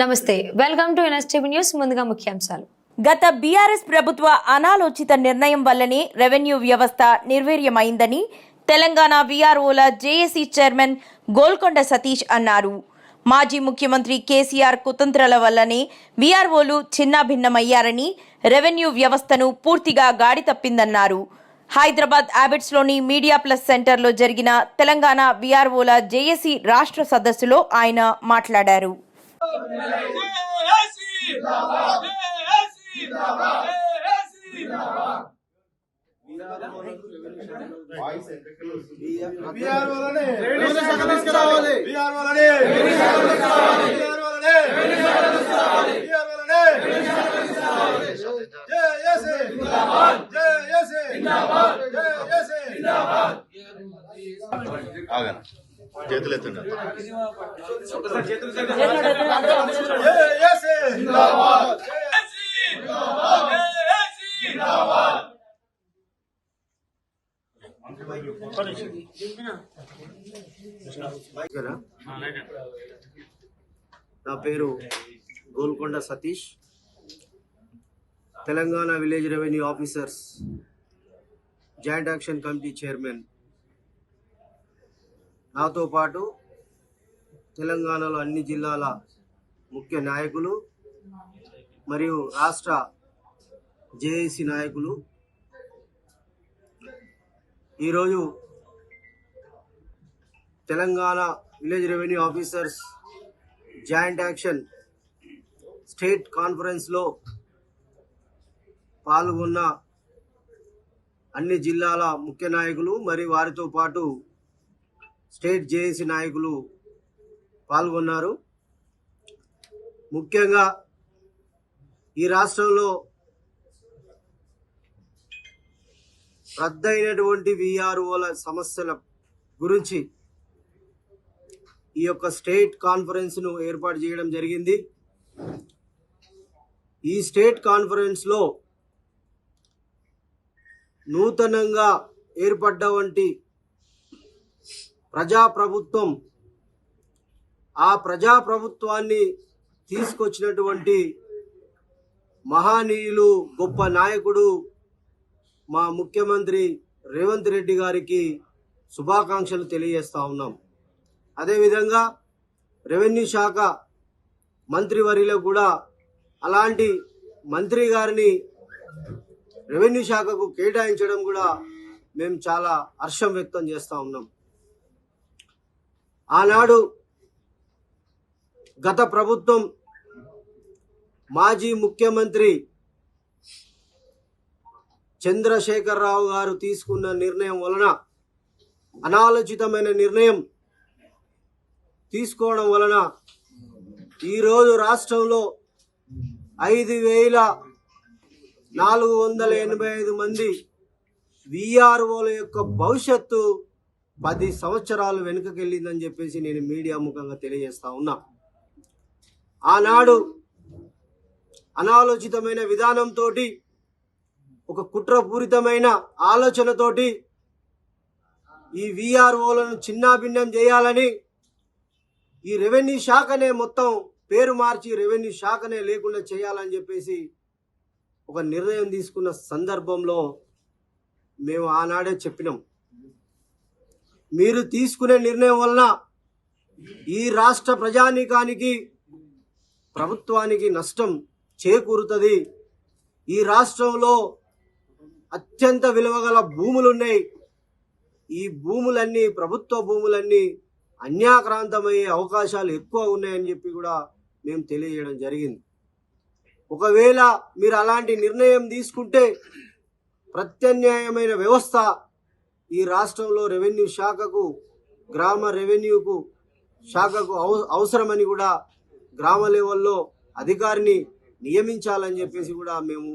నమస్తే welcome to NSTV news ముందుగా ముఖ్యాంశాలు. గత బీఆర్ఎస్ ప్రభుత్వ అనాలోచిత నిర్ణయం వల్లనే రెవెన్యూ వ్యవస్థ నిర్వీర్యమైందని తెలంగాణ వీఆర్ఓల జేఏసీ చైర్మన్ గోల్కొండ సతీష్ అన్నారు. మాజీ ముఖ్యమంత్రి కేసీఆర్ కుతంత్రాల వల్లనే వీఆర్ఓలు చిన్నాభిన్నమయ్యారని రెవెన్యూ వ్యవస్థను పూర్తిగా గాడి తప్పిందన్నారు. హైదరాబాద్ యాబిట్స్లోని మీడియా ప్లస్ సెంటర్లో జరిగిన తెలంగాణ వీఆర్ఓల జేఏసీ రాష్ట్ర సదస్సులో ఆయన మాట్లాడారు. తీసుకురావాలి బీఆర్ వాళ్ళనే రెవెన్యూ శాఖ తీసుకురావాలి బీఆర్ వాళ్ళనే రెవెన్యూ శాఖ తీసుకురావాలి బీఆర్ వాళ్ళనే రెవెన్యూ శాఖ తీసుకురావాలి జేఏసీ జిందాబాద్ జేఏసీ జిందాబాద్ జేఏసీ జిందాబాద్ ఆగన చేతులు ఎత్తండి జేఏసీ జిందాబాద్ జేఏసీ జేఏసీ జిందాబాద్ నా పేరు Golkonda Satish Telangana village revenue officers joint action committee chairman నాతో పాటు తెలంగాణలో అన్ని జిల్లాల ముఖ్య నాయకులు మరియు రాష్ట్ర జేఏసీ నాయకులు. ఈరోజు Telangana village revenue officers joint action state కాన్ఫరెన్స్లో పాల్గొన్న అన్ని జిల్లాల ముఖ్య నాయకులు మరియు వారితో పాటు స్టేట్ జేఏసీ నాయకులు పాల్గొన్నారు. ముఖ్యంగా ఈ రాష్ట్రంలో రద్దయినటువంటి విఆర్ఓల సమస్యల గురించి ఈ యొక్క స్టేట్ కాన్ఫరెన్స్ను ఏర్పాటు చేయడం జరిగింది. ఈ స్టేట్ కాన్ఫరెన్స్లో నూతనంగా ఏర్పడ్డ వంటి ప్రజాప్రభుత్వం ఆ ప్రజాప్రభుత్వాన్ని తీసుకొచ్చినటువంటి మహానీయులు గొప్ప నాయకుడు మా ముఖ్యమంత్రి రేవంత్ రెడ్డి గారికి శుభాకాంక్షలు తెలియజేస్తా ఉన్నాం. అదేవిధంగా రెవెన్యూ శాఖ మంత్రివర్యులకు కూడా అలాంటి మంత్రి గారిని రెవెన్యూ శాఖకు కేటాయించడం కూడా మేము చాలా హర్షం వ్యక్తం చేస్తూ ఉన్నాం. ఆనాడు గత ప్రభుత్వం మాజీ ముఖ్యమంత్రి చంద్రశేఖరరావు గారు తీసుకున్న నిర్ణయం వలన అనాలోచితమైన నిర్ణయం తీసుకోవడం వలన ఈరోజు రాష్ట్రంలో ఐదు వేల నాలుగు వందల ఎనభై ఐదు మంది విఆర్ఓల యొక్క భవిష్యత్తు పది సంవత్సరాలు వెనుకకెళ్ళిందని చెప్పేసి నేను మీడియా ముఖంగా తెలియజేస్తా ఉన్నా. ఆనాడు అనాలోచితమైన విధానంతో ఒక కుట్రపూరితమైన ఆలోచనతోటి ఈ విఆర్ఓలను చిన్నాభిన్నం చేయాలని ఈ రెవెన్యూ శాఖనే మొత్తం పేరు మార్చి రెవెన్యూ శాఖనే లేకుండా చేయాలని చెప్పేసి ఒక నిర్ణయం తీసుకున్న సందర్భంలో మేము ఆనాడే చెప్పినాం. మీరు తీసుకునే నిర్ణయం వలన ఈ రాష్ట్ర ప్రజానీకానికి ప్రభుత్వానికి నష్టం చేకూరుతుంది. ఈ రాష్ట్రంలో అత్యంత విలువగల భూములున్నాయి. ఈ భూములన్నీ ప్రభుత్వ భూములన్నీ అన్యాక్రాంతమయ్యే అవకాశాలు ఎక్కువ ఉన్నాయని చెప్పి కూడా మేము తెలియజేయడం జరిగింది. ఒకవేళ మీరు అలాంటి నిర్ణయం తీసుకుంటే ప్రత్యామ్నాయమైన వ్యవస్థ ఈ రాష్ట్రంలో రెవెన్యూ శాఖకు గ్రామ రెవెన్యూకు శాఖకు అవసరమని కూడా గ్రామ లెవెల్లో అధికారిని నియమించాలని చెప్పేసి కూడా మేము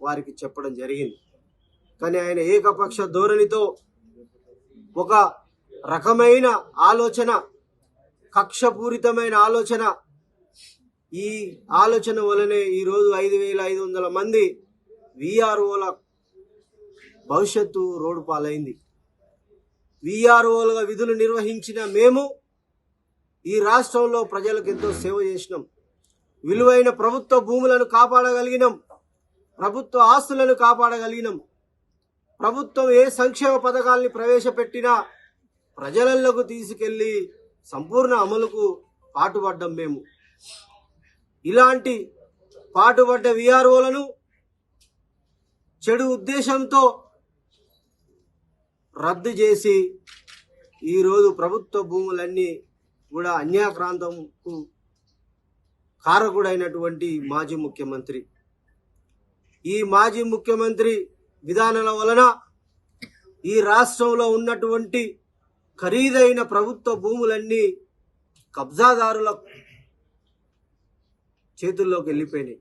వారికి చెప్పడం జరిగింది. కానీ ఆయన ఏకపక్ష ధోరణితో ఒక రకమైన ఆలోచన కక్షపూరితమైన ఆలోచన ఈ ఆలోచన వలనే ఈరోజు ఐదు వేల ఐదు వందల మంది విఆర్ఓల భవిష్యత్తు రోడ్డు పాలైంది విఆర్ఓలుగా విధులు నిర్వహించిన మేము ఈ రాష్ట్రంలో ప్రజలకు ఎంతో సేవ చేసినాం. విలువైన ప్రభుత్వ భూములను కాపాడగలిగినాం. ప్రభుత్వ ఆస్తులను కాపాడగలిగినాం. ప్రభుత్వం ఏ సంక్షేమ పథకాల్ని ప్రవేశపెట్టినా ప్రజలలోకి తీసుకెళ్ళి సంపూర్ణ అమలుకు పాటుపడ్డం మేము. ఇలాంటి పాటుపడ్డ విఆర్ఓలను చెడు ఉద్దేశంతో రద్దు చేసి ఈరోజు ప్రభుత్వ భూములన్నీ కూడా అన్యాక్రాంతంకు కారకుడైనటువంటి మాజీ ముఖ్యమంత్రి. ఈ మాజీ ముఖ్యమంత్రి విధానాల వలన ఈ రాష్ట్రంలో ఉన్నటువంటి ఖరీదైన ప్రభుత్వ భూములన్నీ కబ్జాదారుల చేతుల్లోకి వెళ్ళిపోయినాయి.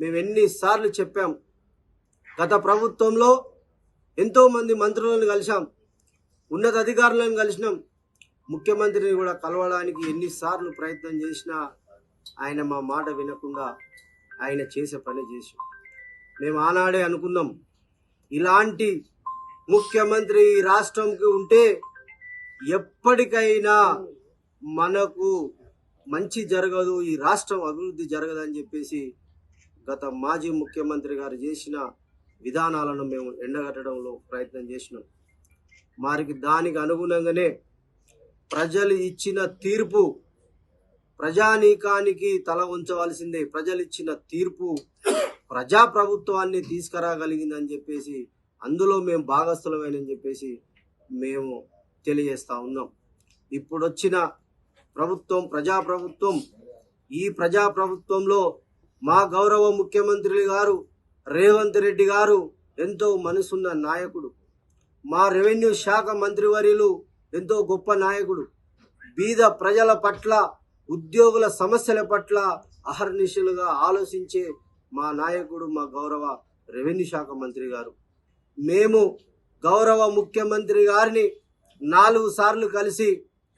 మేము ఎన్నిసార్లు చెప్పాం గత ప్రభుత్వంలో ఎంతో మంది మంత్రులను కలిశాం. ఉన్నత అధికారులను కలిసినాం. ముఖ్యమంత్రిని కూడా కలవడానికి ఎన్నిసార్లు ప్రయత్నం చేసినా ఆయన మా మాట వినకుండా ఆయన చేసే పని చేసి మేము ఆనాడే అనుకున్నాం ఇలాంటి ముఖ్యమంత్రి ఈ రాష్ట్రంకి ఉంటే ఎప్పటికైనా మనకు మంచి జరగదు ఈ రాష్ట్రం అభివృద్ధి జరగదని చెప్పేసి గత మాజీ ముఖ్యమంత్రి గారు చేసిన విధానాలను మేము ఎండగట్టడంలో ప్రయత్నం చేసినాం. వారికి దానికి అనుగుణంగానే ప్రజలు ఇచ్చిన తీర్పు ప్రజానీకానికి తల ఉంచవలసిందే. ప్రజలు ఇచ్చిన తీర్పు ప్రజాప్రభుత్వాన్ని తీసుకురాగలిగిందని చెప్పేసి అందులో మేము భాగస్థులమేనని చెప్పేసి మేము తెలియజేస్తూ ఉన్నాం. ఇప్పుడు వచ్చిన ప్రభుత్వం ప్రజాప్రభుత్వం ఈ ప్రజాప్రభుత్వంలో మా గౌరవ ముఖ్యమంత్రి గారు రేవంత్ రెడ్డి గారు ఎంతో మనసున్న నాయకుడు. మా రెవెన్యూ శాఖ మంత్రివర్యులు ఎంతో గొప్ప నాయకుడు. బీద ప్రజల పట్ల ఉద్యోగుల సమస్యల పట్ల అహర్నిశలుగా ఆలోచించే మా నాయకుడు మా గౌరవ రెవెన్యూ శాఖ మంత్రి గారు. మేము గౌరవ ముఖ్యమంత్రి గారిని నాలుగు సార్లు కలిసి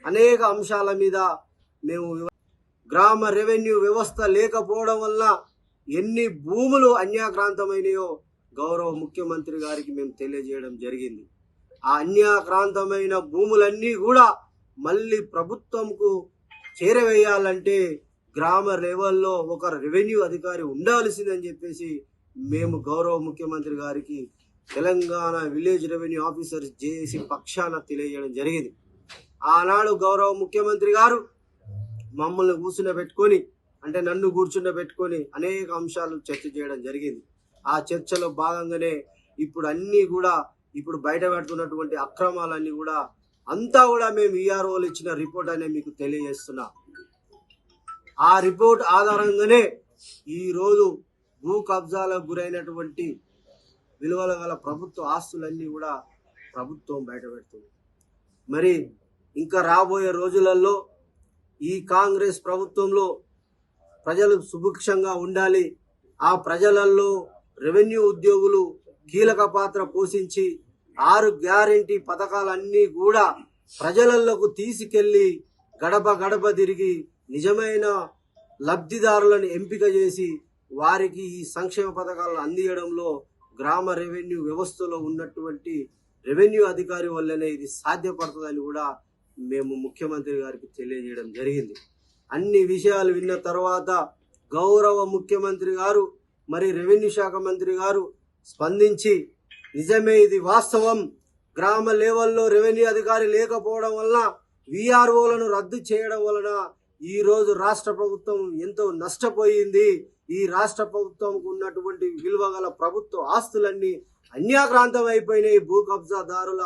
అనేక అంశాల మీద మేము గ్రామ రెవెన్యూ వ్యవస్థ లేకపోవడం వల్ల ఎన్ని భూములు అన్యాక్రాంతమైనయో గౌరవ ముఖ్యమంత్రి గారికి మేము తెలియజేయడం జరిగింది. ఆ అన్యాక్రాంతమైన భూములన్నీ కూడా మళ్ళీ ప్రభుత్వంకు చేరవేయాలంటే గ్రామ లెవెల్లో ఒక రెవెన్యూ అధికారి ఉండాల్సిందని చెప్పేసి మేము గౌరవ ముఖ్యమంత్రి గారికి Telangana village revenue officer JAC పక్షాన తెలియజేయడం జరిగింది. ఆనాడు గౌరవ ముఖ్యమంత్రి గారు మమ్మల్ని కూర్చుండబెట్టుకొని అంటే నన్ను కూర్చుండబెట్టుకొని అనేక అంశాలు చర్చ చేయడం జరిగింది. ఆ చర్చలో భాగంగానే ఇప్పుడు అన్నీ కూడా ఇప్పుడు బయట పెడుతున్నటువంటి అక్రమాలన్నీ కూడా అంతా కూడా మేము ఈఆర్ఓలు ఇచ్చిన రిపోర్ట్ అనే మీకు తెలియజేస్తున్నా. ఆ రిపోర్ట్ ఆధారంగానే ఈ రోజు భూ కబ్జాలకు గురైనటువంటి విలువల గల ప్రభుత్వ ఆస్తులన్నీ కూడా ప్రభుత్వం బయటపెడుతుంది మరి ఇంకా రాబోయే రోజులలో ఈ కాంగ్రెస్ ప్రభుత్వంలో ప్రజలు సుభిక్షంగా ఉండాలి. ఆ ప్రజలలో రెవెన్యూ ఉద్యోగులు కీలక పాత్ర పోషించి ఆరు గ్యారంటీ పథకాలన్నీ కూడా ప్రజలలోకి తీసుకెళ్ళి గడప గడప తిరిగి నిజమైన లబ్ధిదారులను ఎంపిక చేసి వారికి ఈ సంక్షేమ పథకాలను అందియడంలో గ్రామ రెవెన్యూ వ్యవస్థలో ఉన్నటువంటి రెవెన్యూ అధికారి వల్లనే ఇది సాధ్యపడుతుందని కూడా మేము ముఖ్యమంత్రి గారికి తెలియజేయడం జరిగింది. అన్ని విషయాలు విన్న తర్వాత గౌరవ ముఖ్యమంత్రి గారు మరి రెవెన్యూ శాఖ మంత్రి గారు స్పందించి నిజమే ఇది వాస్తవం. గ్రామ లెవెల్లో రెవెన్యూ అధికారి లేకపోవడం వలన విఆర్ఓలను రద్దు చేయడం వలన ఈరోజు రాష్ట్ర ప్రభుత్వం ఎంతో నష్టపోయింది. ఈ రాష్ట్ర ప్రభుత్వంకు ఉన్నటువంటి విలువ గల ప్రభుత్వ ఆస్తులన్నీ అన్యాక్రాంతం అయిపోయినాయి. భూ కబ్జాదారుల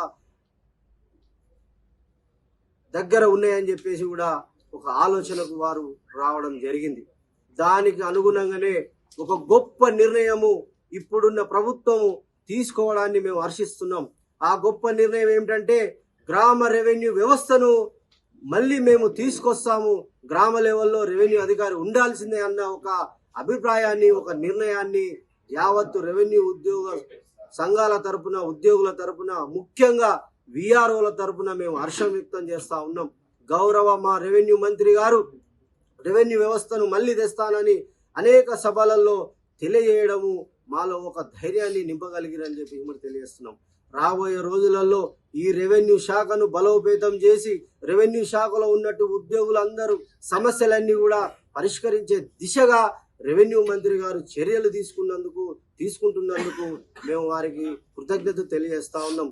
దగ్గర ఉన్నాయని చెప్పేసి కూడా ఒక ఆలోచనకు వారు రావడం జరిగింది. దానికి అనుగుణంగానే ఒక గొప్ప నిర్ణయము ఇప్పుడున్న ప్రభుత్వము తీసుకోవడాన్ని మేము హర్షిస్తున్నాం. ఆ గొప్ప నిర్ణయం ఏమిటంటే గ్రామ రెవెన్యూ వ్యవస్థను మళ్ళీ మేము తీసుకొస్తాము. గ్రామ లెవెల్లో రెవెన్యూ అధికారి ఉండాల్సిందే అన్న ఒక అభిప్రాయాన్ని ఒక నిర్ణయాన్ని యావత్తు రెవెన్యూ ఉద్యోగ సంఘాల తరపున ఉద్యోగుల తరపున ముఖ్యంగా విఆర్ఓల తరపున మేము హర్షం వ్యక్తం చేస్తా ఉన్నాం. గౌరవ మా రెవెన్యూ మంత్రి గారు రెవెన్యూ వ్యవస్థను మళ్ళీ తెస్తానని అనేక సభలలో తెలియజేయడము మాలో ఒక ధైర్యాన్ని నింపగలిగిరని చెప్పి మరి తెలియజేస్తున్నాం. రాబోయే రోజులలో ఈ రెవెన్యూ శాఖను బలోపేతం చేసి రెవెన్యూ శాఖలో ఉన్నట్టు ఉద్యోగులందరూ సమస్యలన్నీ కూడా పరిష్కరించే దిశగా రెవెన్యూ మంత్రి గారు చర్యలు తీసుకున్నందుకు తీసుకుంటున్నందుకు మేము వారికి కృతజ్ఞత తెలియజేస్తా ఉన్నాం.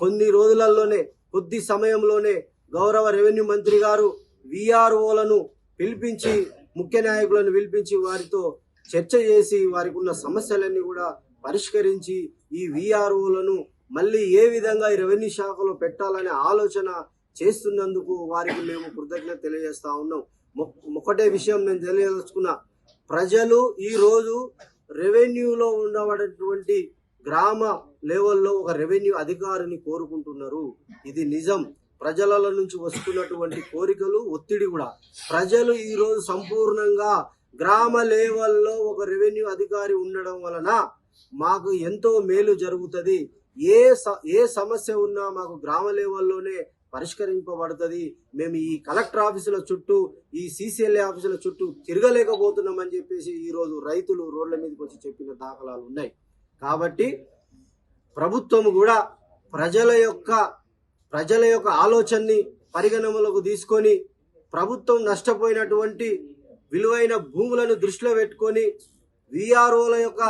కొన్ని రోజులలోనే కొద్ది సమయంలోనే గౌరవ రెవెన్యూ మంత్రి గారు విఆర్ఓలను పిలిపించి ముఖ్య నాయకులను పిలిపించి వారితో చర్చ చేసి వారికి ఉన్న సమస్యలన్నీ కూడా పరిష్కరించి ఈ విఆర్ఓలను మళ్ళీ ఏ విధంగా ఈ రెవెన్యూ శాఖలో పెట్టాలనే ఆలోచన చేస్తున్నందుకు వారికి మేము కృతజ్ఞత తెలియజేస్తా ఉన్నాం. ఒకటే విషయం నేను తెలియదలుచుకున్నా. ప్రజలు ఈరోజు రెవెన్యూలో ఉండబడేటువంటి గ్రామ లెవెల్లో ఒక రెవెన్యూ అధికారిని కోరుకుంటున్నారు. ఇది నిజం. ప్రజల నుంచి వస్తున్నటువంటి కోరికలు ఒత్తిడి కూడా. ప్రజలు ఈరోజు సంపూర్ణంగా గ్రామ లెవెల్లో ఒక రెవెన్యూ అధికారి ఉండడం వలన మాకు ఎంతో మేలు జరుగుతుంది. ఏ స- ఏ సమస్య ఉన్నా మాకు గ్రామ లెవెల్లోనే పరిష్కరింపబడుతుంది. మేము ఈ కలెక్టర్ ఆఫీసుల చుట్టూ ఈ సీసీఎల్ఏ ఆఫీసుల చుట్టూ తిరగలేకపోతున్నామని చెప్పేసి ఈరోజు రైతులు రోడ్ల మీదకి వచ్చి చెప్పిన దాఖలాలు ఉన్నాయి. కాబట్టి ప్రభుత్వం కూడా ప్రజల యొక్క ప్రజల యొక్క ఆలోచనని పరిగణనలోకి తీసుకొని ప్రభుత్వం నష్టపోయినటువంటి విలువైన భూములను దృష్టిలో పెట్టుకొని విఆర్ఓల యొక్క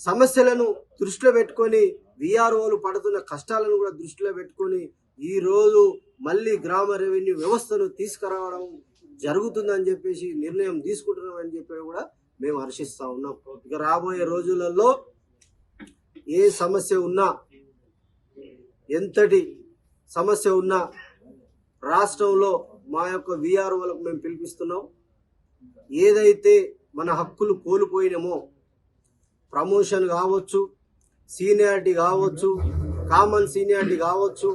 సమస్యలను దృష్టిలో పెట్టుకొని విఆర్ఓలు పడుతున్న కష్టాలను కూడా దృష్టిలో పెట్టుకొని ఈ రోజు మళ్ళీ గ్రామ రెవెన్యూ వ్యవస్థను తీసుకురావడం జరుగుతుందని చెప్పేసి నిర్ణయం తీసుకుంటున్నామని చెప్పి కూడా మేము హర్షిస్తూ ఉన్నాం. ఇక రాబోయే రోజులలో ఏ సమస్య ఉన్నా ఎంతటి సమస్య ఉన్నా రాష్ట్రంలో మా యొక్క విఆర్ఓలకు మేము పిలిపిస్తున్నాం. ఏదైతే మన హక్కులు కోల్పోయినామో ప్రమోషన్ కావచ్చు సీనియారిటీ కావచ్చు కామన్ సీనియారిటీ కావచ్చు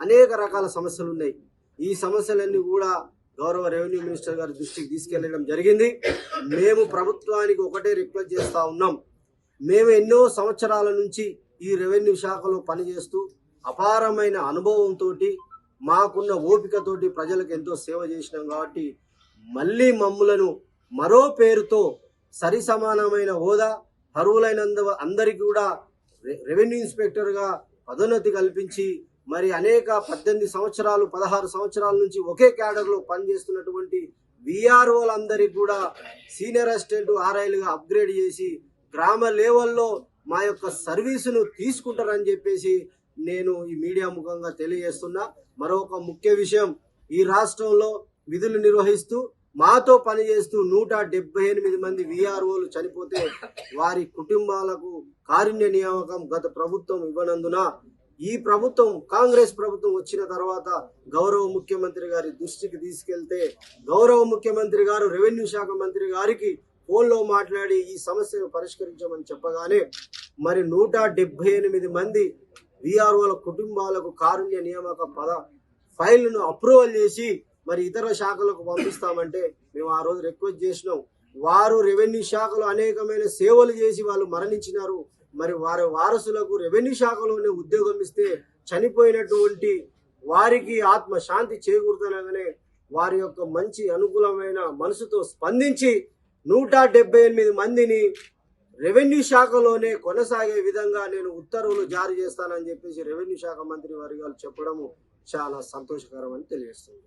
అనేక రకాల సమస్యలు ఉన్నాయి. ఈ సమస్యలన్నీ కూడా గౌరవ రెవెన్యూ మినిస్టర్ గారి దృష్టికి తీసుకెళ్ళడం జరిగింది. మేము ప్రభుత్వానికి ఒకటే రిక్వెస్ట్ చేస్తూ ఉన్నాం. మేము ఎన్నో సంవత్సరాల నుంచి ఈ రెవెన్యూ శాఖలో పనిచేస్తూ అపారమైన అనుభవంతో మాకున్న ఓపికతోటి ప్రజలకు ఎంతో సేవ చేసినాం కాబట్టి మళ్ళీ మమ్ములను మరో పేరుతో సరి సమానమైన హోదా అర్హులైనందు అందరికీ కూడా రె- రెవెన్యూ ఇన్స్పెక్టర్గా పదోన్నతి కల్పించి మరి అనేక పద్దెనిమిది సంవత్సరాలు పదహారు సంవత్సరాల నుంచి ఒకే క్యాడర్లో పనిచేస్తున్నటువంటి విఆర్ఓలందరికీ కూడా సీనియర్ అసిస్టెంట్ ఆర్ఐలుగా అప్గ్రేడ్ చేసి గ్రామ లెవెల్లో మా యొక్క సర్వీసును తీసుకుంటారని చెప్పేసి నేను ఈ మీడియా ముఖంగా తెలియజేస్తున్నా. మరొక ముఖ్య విషయం ఈ రాష్ట్రంలో విధులు నిర్వహిస్తూ మాతో పనిచేస్తూ నూట డెబ్బై ఎనిమిది మంది విఆర్ఓలు చనిపోతే వారి కుటుంబాలకు కారుణ్య నియామకం గత ప్రభుత్వం ఇవ్వనందున ఈ ప్రభుత్వం కాంగ్రెస్ ప్రభుత్వం వచ్చిన తర్వాత గౌరవ ముఖ్యమంత్రి గారి దృష్టికి తీసుకెళ్తే గౌరవ ముఖ్యమంత్రి గారు రెవెన్యూ శాఖ మంత్రి గారికి ఫోన్లో మాట్లాడి ఈ సమస్యను పరిష్కరించమని చెప్పగానే మరి నూట డెబ్బై ఎనిమిది మంది విఆర్ఓల కుటుంబాలకు కారుణ్య నియామక పద ఫైల్ను అప్రూవల్ చేసి మరి ఇతర శాఖలకు పంపిస్తామంటే మేము ఆ రోజు రిక్వెస్ట్ చేసినాం. వారు రెవెన్యూ శాఖలో అనేకమైన సేవలు చేసి వాళ్ళు మరణించినారు. మరి వారి వారసులకు రెవెన్యూ శాఖలోనే ఉద్యోగం ఇస్తే చనిపోయినటువంటి వారికి ఆత్మ శాంతి చేకూరుతనగానే వారి యొక్క మంచి అనుకూలమైన మనసుతో స్పందించి నూట డెబ్బై ఎనిమిది మందిని రెవెన్యూ శాఖలోనే కొనసాగే విధంగా నేను ఉత్తర్వులు జారీ చేస్తానని చెప్పేసి రెవెన్యూ శాఖ మంత్రి వారి చెప్పడము చాలా సంతోషకరం అని తెలియజేస్తుంది.